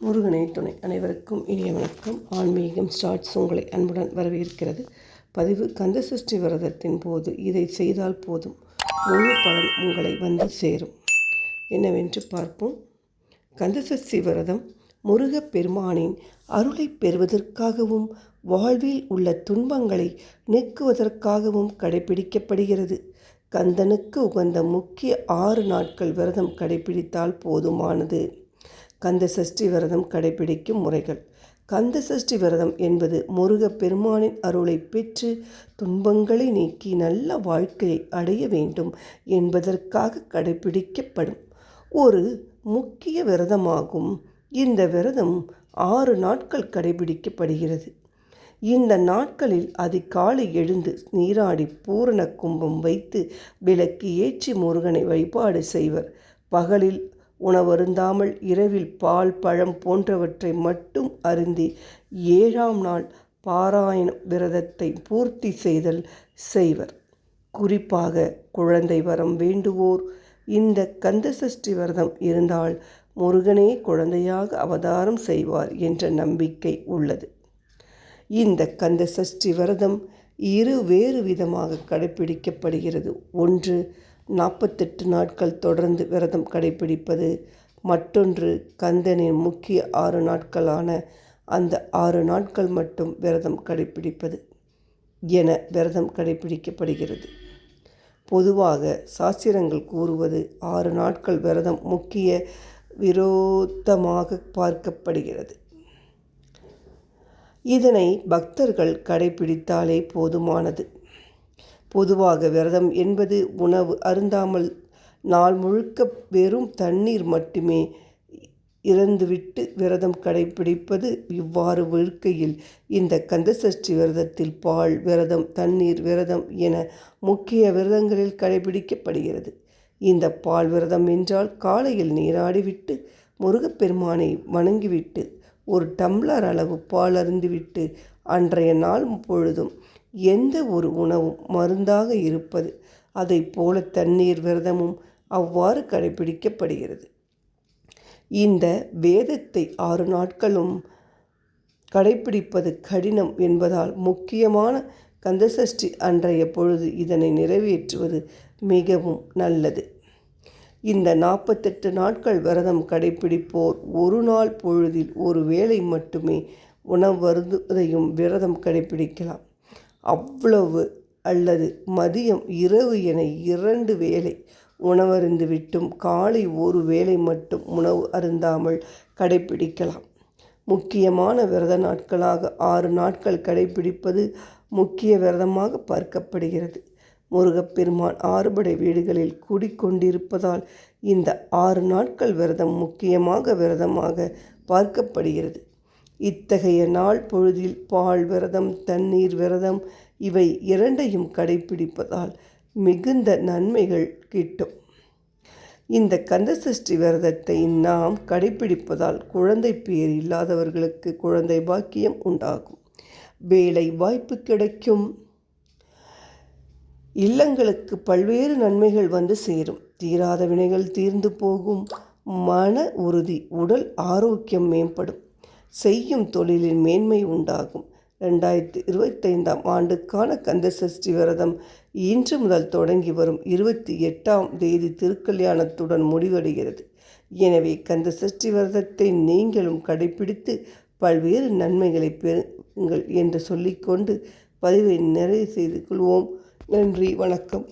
முருகனை துணை அனைவருக்கும் இனிய வணக்கம் ஆன்மீகம் ஸ்டார்ட்ஸ் உங்களை அன்புடன் வரவேற்கிறது. பதிவு கந்தசஷ்டி விரதத்தின் போது இதை செய்தால் போதும். முழு பலன் உங்களை வந்து சேரும். என்னவென்று பார்ப்போம். கந்தசஷ்டி விரதம் முருகப் பெருமானின் அருளை பெறுவதற்காகவும் வாழ்வில் உள்ள துன்பங்களை நீக்குவதற்காகவும் கடைபிடிக்கப்படுகிறது. கந்தனுக்கு உகந்த முக்கிய ஆறு நாட்கள் விரதம் கடைபிடித்தால் போதுமானது. கந்த சஷ்டி விரதம் கடைபிடிக்கும் முறைகள். கந்த சஷ்டி விரதம் என்பது முருக பெருமானின் அருளை பெற்று துன்பங்களை நீக்கி நல்ல வாழ்க்கையை அடைய வேண்டும் என்பதற்காக கடைபிடிக்கப்படும் ஒரு முக்கிய விரதமாகும். இந்த விரதம் ஆறு நாட்கள் கடைபிடிக்கப்படுகிறது. இந்த நாட்களில் அதிகாலை எழுந்து நீராடி பூரண கும்பம் வைத்து விளக்கு ஏற்றி முருகனை வழிபாடு செய்வர். பகலில் உணவருந்தாமல் இரவில் பால் பழம் போன்றவற்றை மட்டும் அருந்தி ஏழாம் நாள் பாராயண விரதத்தை பூர்த்தி செய்தல் செய்வர். குறிப்பாக குழந்தை வரம் வேண்டுவோர் இந்த கந்தசஷ்டி விரதம் இருந்தால் முருகனே குழந்தையாக அவதாரம் செய்வார் என்ற நம்பிக்கை உள்ளது. இந்த கந்த சஷ்டி விரதம் இரு வேறு விதமாக கடைபிடிக்கப்படுகிறது ஒன்று நாற்பத்தெட்டு நாட்கள் தொடர்ந்து விரதம் கடைபிடிப்பது மற்றொன்று கந்தனின் முக்கிய ஆறு நாட்களான அந்த ஆறு நாட்கள் மட்டும் விரதம் கடைபிடிப்பது என விரதம் கடைபிடிக்கப்படுகிறது. பொதுவாக சாஸ்திரங்கள் கூறுவது ஆறு நாட்கள் விரதம் முக்கிய விரோதமாக பார்க்கப்படுகிறது. இதனை பக்தர்கள் கடைபிடித்தாலே போதுமானது. பொதுவாக விரதம் என்பது உணவு அருந்தாமல் நாள் முழுக்க வெறும் தண்ணீர் மட்டுமே இறந்துவிட்டு விரதம் கடைபிடிப்பது இவ்வாறு வாழ்க்கையில் இந்த கந்தசஷ்டி விரதத்தில் பால் விரதம் தண்ணீர் விரதம் என முக்கிய விரதங்களில் கடைபிடிக்கப்படுகிறது. இந்த பால் விரதம் என்றால் காலையில் நீராடிவிட்டு முருகப்பெருமானை வணங்கிவிட்டு ஒரு டம்ளர் அளவு பால் அருந்துவிட்டு அன்றைய நாள் பொழுதும் எந்த ஒரு உணவும் மருந்தாக இருப்பது? அதை போல தண்ணீர் விரதமும் அவ்வாறு கடைபிடிக்கப்படுகிறது இந்த வேதத்தை ஆறு நாட்களும் கடைபிடிப்பது கடினம் என்பதால் முக்கியமான கந்தசஷ்டி அன்றைய பொழுது இதனை நிறைவேற்றுவது மிகவும் நல்லது. இந்த நாற்பத்தெட்டு நாட்கள் விரதம் கடைபிடிப்போர் ஒரு நாள் பொழுதில் ஒரு வேளை மட்டுமே உணவருவதையும் விரதம் கடைபிடிக்கலாம். அவ்வளவு அல்லது மதியம் இரவு என இரண்டு வேளை உணவருந்து விட்டும் காலை ஒரு வேளை மட்டும் உணவு அருந்தாமல் கடைபிடிக்கலாம். முக்கியமான விரத நாட்களாக ஆறு நாட்கள் கடைபிடிப்பது முக்கிய விரதமாக பார்க்கப்படுகிறது. முருகப்பெருமான் ஆறுபடை வீடுகளில் கூடிக்கொண்டிருப்பதால் இந்த ஆறு நாட்கள் விரதம் முக்கியமாக விரதமாக பார்க்கப்படுகிறது. இத்தகைய நாள் பொழுதில் பால் விரதம் தண்ணீர் விரதம் இவை இரண்டையும் கடைபிடிப்பதால் மிகுந்த நன்மைகள் கிட்டும். இந்த கந்தசஷ்டி விரதத்தை நாம் கடைபிடிப்பதால் குழந்தை பேர் இல்லாதவர்களுக்கு குழந்தை பாக்கியம் உண்டாகும். வேலை வாய்ப்பு கிடைக்கும். இல்லங்களுக்கு பல்வேறு நன்மைகள் வந்து சேரும். தீராத வினைகள் தீர்ந்து போகும். மன உறுதி உடல் ஆரோக்கியம் மேம்படும். செய்யும் தொழிலில் மேன்மை உண்டாகும். ரெண்டாயிரத்தி இருபத்தைந்தாம் ஆண்டுக்கான கந்தசஷ்டி விரதம் இன்று முதல் தொடங்கி வரும் இருபத்தி எட்டாம் தேதி திருக்கல்யாணத்துடன் முடிவடைகிறது. எனவே கந்த சஷ்டி விரதத்தை நீங்களும் கடைபிடித்து பல்வேறு நன்மைகளை பெறுங்கள் என்று சொல்லிக்கொண்டு பதிவை நிறைவு செய்து கொள்வோம். நன்றி வணக்கம்.